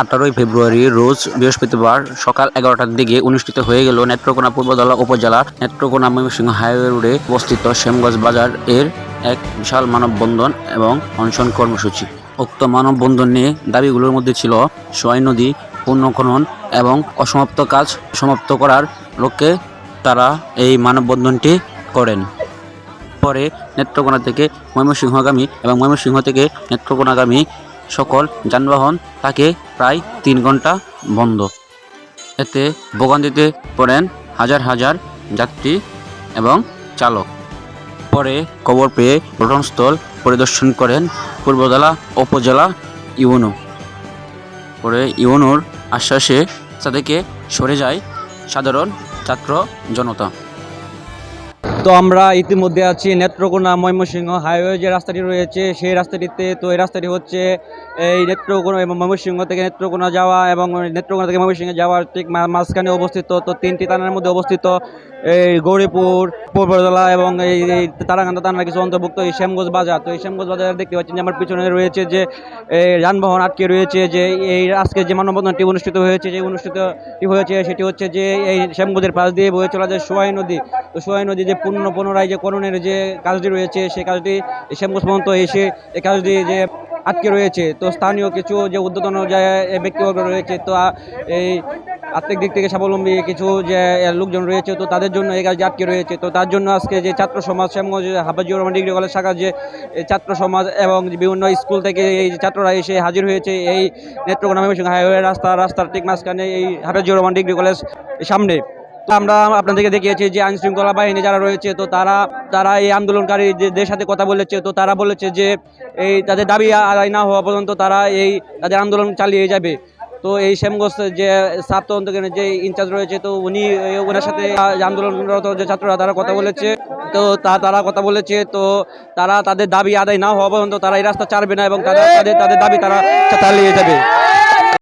আঠারোই ফেব্রুয়ারি রোজ বৃহস্পতিবার সকাল এগারোটার দিকে অনুষ্ঠিত হয়ে গেল নেত্রকোনা পূর্বদলা উপজেলার নেত্রকোনা ময়মনসিংহ হাইওয়ে রোডে অবস্থিত শ্যামগঞ্জ বাজার এর এক বিশাল মানববন্ধন এবং অনশন কর্মসূচি। উক্ত মানববন্ধন দাবিগুলোর মধ্যে ছিল সোয়াই নদী পুনঃখনন এবং অসমাপ্ত কাজ সমাপ্ত করার লক্ষ্যে তারা এই মানববন্ধনটি করেন। পরে নেত্রকোনা থেকে ময়মনসিংহগামী এবং ময়মনসিংহ থেকে নেত্রকোনাগামী সকল যানবাহন থাকে প্রায় তিন ঘণ্টা বন্ধ। এতে ভোগান্তিতে পড়েন হাজার হাজার যাত্রী এবং চালক। পরে খবর পেয়ে ঘটনাস্থল পরিদর্শন করেন পূর্বদলা উপজেলা ইউনো পরে ইউনোর আশ্বাসে তাদেরকে সরে যায় সাধারণ ছাত্র জনতা। তো আমরা ইতিমধ্যে আছি নেত্রকোনা ময়মনসিংহ হাইওয়ে যে রাস্তাটি রয়েছে, সেই রাস্তাটিতে তো এই রাস্তাটি হচ্ছে এই নেত্রকোনা এবং ময়মনসিংহ থেকে নেত্রকোনা যাওয়া এবং নেত্রকোনা থেকে ময়মনসিংহে যাওয়ার ঠিক মাঝখানে অবস্থিত, তো তিনটি থানার মধ্যে অবস্থিত এই গৌরীপুর পূর্বতলা এবং এই তারাকান্দা থানার কিছু অন্তর্ভুক্ত এই শ্যামগঞ্জ বাজার। তো এই শ্যামগঞ্জ বাজার দেখতে পাচ্ছেন যে আমার পিছনে রয়েছে যে এই যানবাহন আটকে রয়েছে যে, এই আজকে যে মানববন্ধনটি অনুষ্ঠিত হয়েছে, যে অনুষ্ঠিতটি হয়েছে সেটি হচ্ছে যে, এই শ্যামগঞ্জের পাশ দিয়ে বয়ে চলা যে সোয়াই নদী, তো সোয়াই নদী যে পূর্ণ পুনরায় যে করণের যে কাজটি রয়েছে সেই কাজটি এই শ্যামগঞ্জ পর্যন্ত এসে এই কাজটি যে আটকে রয়েছে। তো স্থানীয় কিছু যে উদ্যোতন যে ব্যক্তিবর্গ রয়েছে, তো এই আর্থিক দিক থেকে স্বাবলম্বী কিছু যে লোকজন রয়েছে, তো তাদের জন্য এই কাজটি আটকে রয়েছে। তো তার জন্য আজকে যে ছাত্র সমাজ, শ্যামগঞ্জ হাফাজিউর রহমান ডিগ্রি কলেজ শাখার যে ছাত্র সমাজ এবং বিভিন্ন স্কুল থেকে এই ছাত্ররা এসে হাজির হয়েছে এই নেত্রকোনা ময়মনসিংহ হাইওয়ে রাস্তা, রাস্তার ঠিক মাঝখানে এই হাফাজিউর রহমান ডিগ্রি কলেজ সামনে। তো আমরা আপনাদেরকে দেখিয়েছি যে আইন শৃঙ্খলা বাহিনী যারা রয়েছে, তো তারা তারা এই আন্দোলনকারীদের সাথে কথা বলেছে, তো তারা বলেছে যে, এই তাদের দাবি আদায় না হওয়া পর্যন্ত তারা এই, তাদের আন্দোলন চালিয়ে যাবে। তো এই শ্যামগঞ্জ যে ছাত্র তদন্ত যে ইনচার্জ রয়েছে, তো উনি ওনার সাথে আন্দোলনরত যে ছাত্ররা, তারা কথা বলেছে। তো তা, তারা কথা বলেছে, তো তারা তাদের দাবি আদায় না হওয়া পর্যন্ত তারা এই রাস্তা ছাড়বে না এবং তারা, তাদের তাদের দাবি তারা চালিয়ে যাবে।